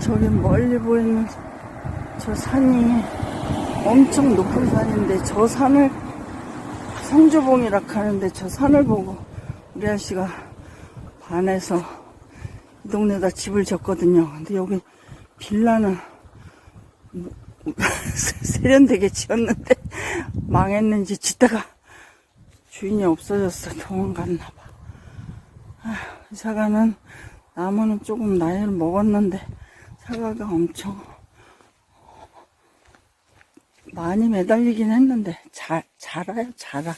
저기 멀리 보이는 저 산이 엄청 높은 산인데 저 산을 성주봉이라 하는데 저 산을 보고 우리 아저씨가 반해서 이 동네에다 집을 졌거든요. 근데 여기 빌라는 뭐, 세련되게 지었는데 망했는지 짓다가 주인이 없어졌어. 도망갔나 봐. 아, 이 사과는 나무는 조금 나이를 먹었는데 사과가 엄청 많이 매달리긴 했는데 잘 자라요 자라.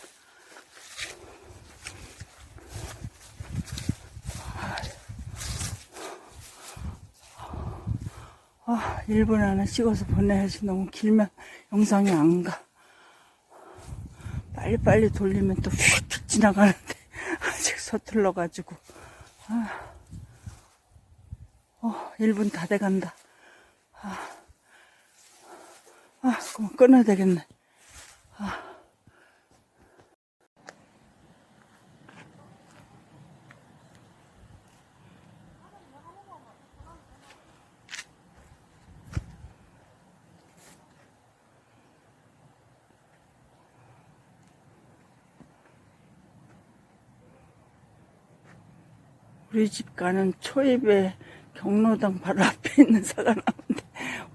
아, 1분 안에 찍어서 보내야지. 너무 길면 영상이 안 가. 빨리빨리 돌리면 또 휙휙 지나가는데, 아직 서툴러가지고. 아, 어, 1분 다 돼간다. 아, 아, 그만 끊어야 되겠네. 우리 집 가는 초입에 경로당 바로 앞에 있는 사과나무인데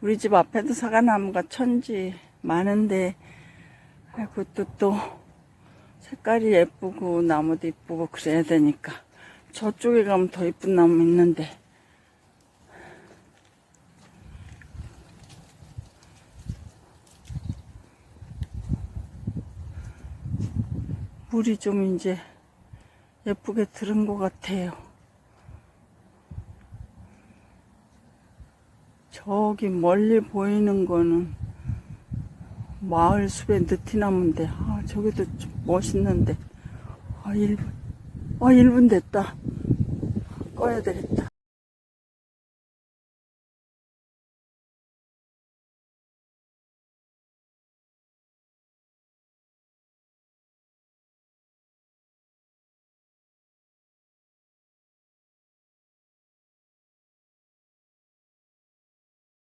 우리 집 앞에도 사과나무가 천지 많은데 아이고 또, 또 색깔이 예쁘고 나무도 예쁘고 그래야 되니까 저쪽에 가면 더 예쁜 나무 있는데 물이 좀 이제 예쁘게 들은 것 같아요. 저기 멀리 보이는 거는 마을 숲의 느티나무인데, 아, 저기도 좀 멋있는데. 아, 1분. 아, 1분 됐다. 꺼야 되겠다.